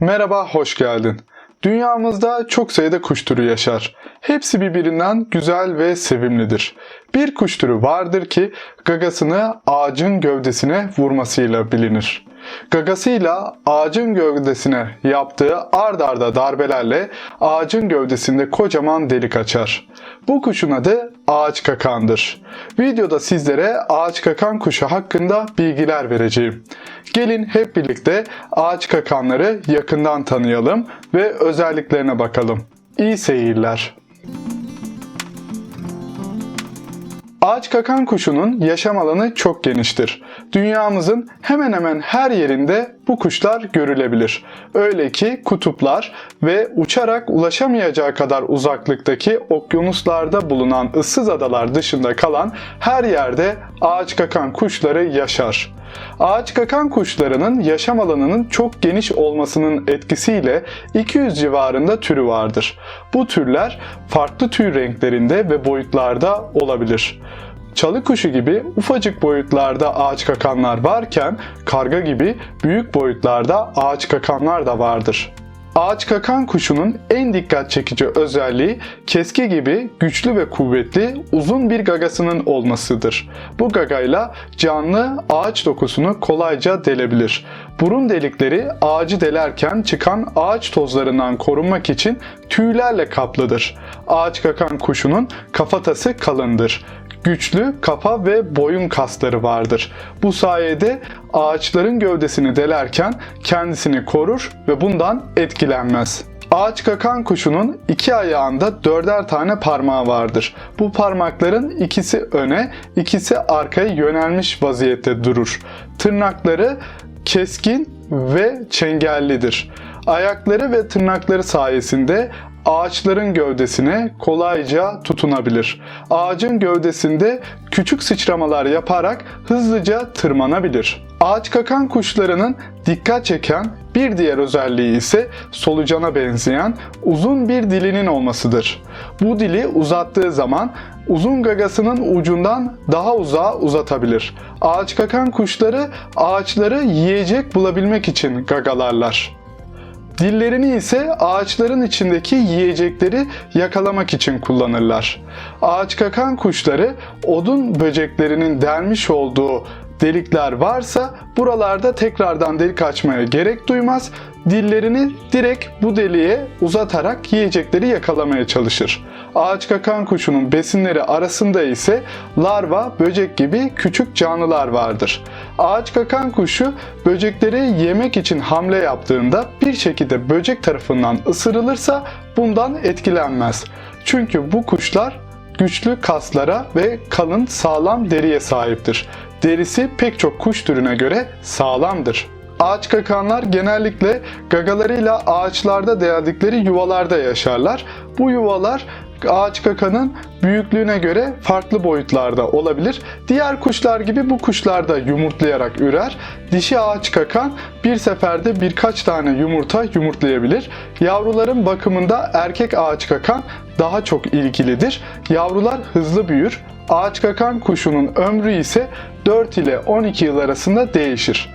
Merhaba, hoş geldin. Dünyamızda çok sayıda kuş türü yaşar. Hepsi birbirinden güzel ve sevimlidir. Bir kuş türü vardır ki gagasını ağacın gövdesine vurmasıyla bilinir. Gagasıyla ağacın gövdesine yaptığı ard arda darbelerle ağacın gövdesinde kocaman delik açar. Bu kuşun adı ağaç kakandır. Videoda sizlere ağaç kakan kuşu hakkında bilgiler vereceğim. Gelin hep birlikte ağaç kakanları yakından tanıyalım ve özelliklerine bakalım. İyi seyirler. Ağaç kakan kuşunun yaşam alanı çok geniştir. Dünyamızın hemen hemen her yerinde bu kuşlar görülebilir. Öyle ki kutuplar ve uçarak ulaşamayacağı kadar uzaklıktaki okyanuslarda bulunan ıssız adalar dışında kalan her yerde ağaç kakan kuşları yaşar. Ağaç kakan kuşlarının yaşam alanının çok geniş olmasının etkisiyle 200 civarında türü vardır. Bu türler farklı tüy renklerinde ve boyutlarda olabilir. Çalı kuşu gibi ufacık boyutlarda ağaç kakanlar varken karga gibi büyük boyutlarda ağaç kakanlar da vardır. Ağaç kakan kuşunun en dikkat çekici özelliği keski gibi güçlü ve kuvvetli uzun bir gagasının olmasıdır. Bu gagayla canlı ağaç dokusunu kolayca delebilir. Burun delikleri ağacı delerken çıkan ağaç tozlarından korunmak için tüylerle kaplıdır. Ağaç kakan kuşunun kafatası kalındır güçlü kafa ve boyun kasları vardır. Bu sayede ağaçların gövdesini delerken kendisini korur ve bundan etkilenmez. Ağaç kakan kuşunun iki ayağında dörder tane parmağı vardır. Bu parmakların ikisi öne, ikisi arkaya yönelmiş vaziyette durur. Tırnakları keskin ve çengellidir. Ayakları ve tırnakları sayesinde ağaçların gövdesine kolayca tutunabilir. Ağacın gövdesinde küçük sıçramalar yaparak hızlıca tırmanabilir. Ağaç kakan kuşlarının dikkat çeken bir diğer özelliği ise solucana benzeyen uzun bir dilinin olmasıdır. Bu dili uzattığı zaman uzun gagasının ucundan daha uzağa uzatabilir. Ağaç kakan kuşları ağaçları yiyecek bulabilmek için gagalarlar. Dillerini ise ağaçların içindeki yiyecekleri yakalamak için kullanırlar. Ağaç kakan kuşları odun böceklerinin delmiş olduğu delikler varsa buralarda tekrardan delik açmaya gerek duymaz. Dillerini direkt bu deliğe uzatarak yiyecekleri yakalamaya çalışır. Ağaç kakan kuşunun besinleri arasında ise larva, böcek gibi küçük canlılar vardır. Ağaç kakan kuşu böcekleri yemek için hamle yaptığında bir şekilde böcek tarafından ısırılırsa bundan etkilenmez. Çünkü bu kuşlar güçlü kaslara ve kalın sağlam deriye sahiptir. Derisi pek çok kuş türüne göre sağlamdır. Ağaç kakanlar genellikle gagalarıyla ağaçlarda deldikleri yuvalarda yaşarlar. Bu yuvalar ağaç kakanın büyüklüğüne göre farklı boyutlarda olabilir. Diğer kuşlar gibi bu kuşlar da yumurtlayarak ürer. Dişi ağaç kakan bir seferde birkaç tane yumurta yumurtlayabilir. Yavruların bakımında erkek ağaç kakan daha çok ilgilidir. Yavrular hızlı büyür. Ağaç kakan kuşunun ömrü ise 4 ile 12 yıl arasında değişir.